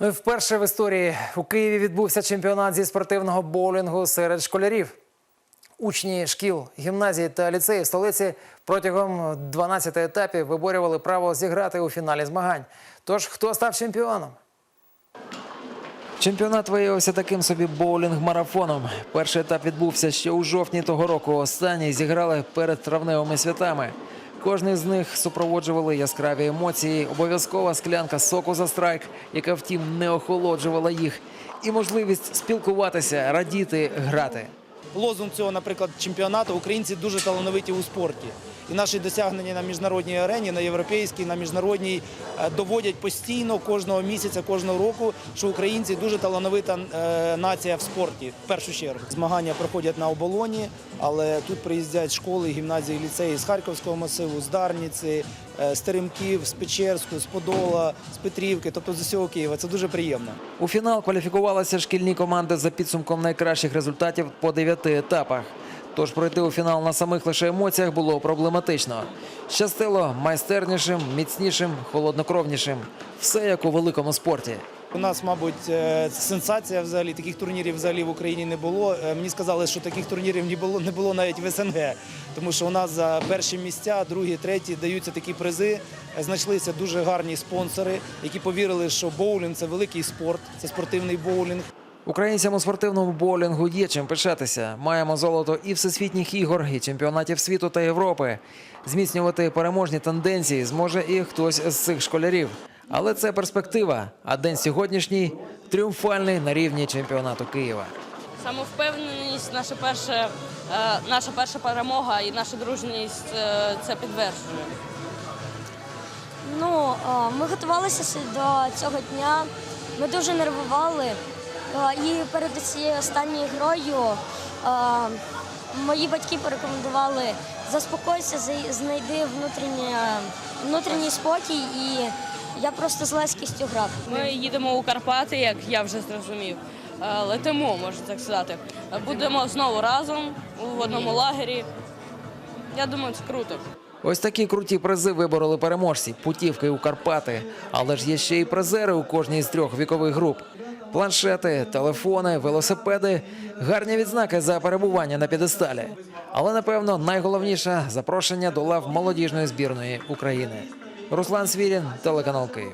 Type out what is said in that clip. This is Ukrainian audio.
Ну вперше в історії у Києві відбувся чемпіонат зі спортивного боулінгу серед школярів. Учні шкіл, гімназій та ліцеїв столиці протягом 12 етапів виборювали право зіграти у фіналі змагань. Тож хто став чемпіоном? Чемпіонат виявився таким собі боулінг-марафоном. Перший етап відбувся ще у жовтні того року. Останній зіграли перед травневими святами. Кожний з них супроводжували яскраві емоції, обов'язкова склянка соку за страйк, яка втім не охолоджувала їх, і можливість спілкуватися, радіти, грати. Лозунг цього, наприклад, чемпіонату українці дуже талановиті у спорті. І наші досягнення на міжнародній арені, на європейській, на міжнародній е, доводять постійно кожного місяця, кожного року, що українці дуже талановита е, нація в спорті. В першу чергу змагання проходять на оболоні, але тут приїздять школи, гімназії, ліцеї з Харківського масиву, з Дарниці, е, з Теремків, з Печерську, з Подола, з Петрівки, тобто з усього Києва. Це дуже приємно. У фінал кваліфікувалися шкільні команди за підсумком найкращих результатів по дев'яти етапах. Тож пройти у фінал на самих лише емоціях було проблематично. Щастило майстернішим, міцнішим, холоднокровнішим. Все як у великому спорті. У нас, мабуть, е, сенсація взагалі таких турнірів взагалі в Україні не було. Е, Мені сказали, що таких турнірів не було не було навіть в СНГ, тому що у нас за перші місця, другі, треті даються такі призи. Е, Знайшлися дуже гарні спонсори, які повірили, що боулінг це великий спорт, це спортивний боулінг. Українцям у спортивному боулінгу є чим пишатися. Маємо золото і всесвітніх ігор, і чемпіонатів світу та Європи. Зміцнювати переможні тенденції зможе і хтось з цих школярів. Але це перспектива. А день сьогоднішній тріумфальний на рівні чемпіонату Києва. Самовпевненість, наша перша, е, наша перша перемога і наша дружність е, це підтверджує. Ну, е, ми готувалися до цього дня. Ми дуже нервували. Е, І перед цією останньою грою е, мої батьки порекомендували заспокойся, знайди внутрішній спокій, і я просто з легкістю грав. Ми їдемо у Карпати, як я вже зрозумів. Е, Летимо, можна так сказати. Будемо знову разом у одному лагері. Я думаю, це круто. Ось такі круті призи вибороли переможці, путівки у Карпати. Але ж є ще й призери у кожній з трьох вікових груп: планшети, телефони, велосипеди, гарні відзнаки за перебування на підесталі. Але напевно найголовніше запрошення до лав молодіжної збірної України. Руслан Свірін, телеканал Київ.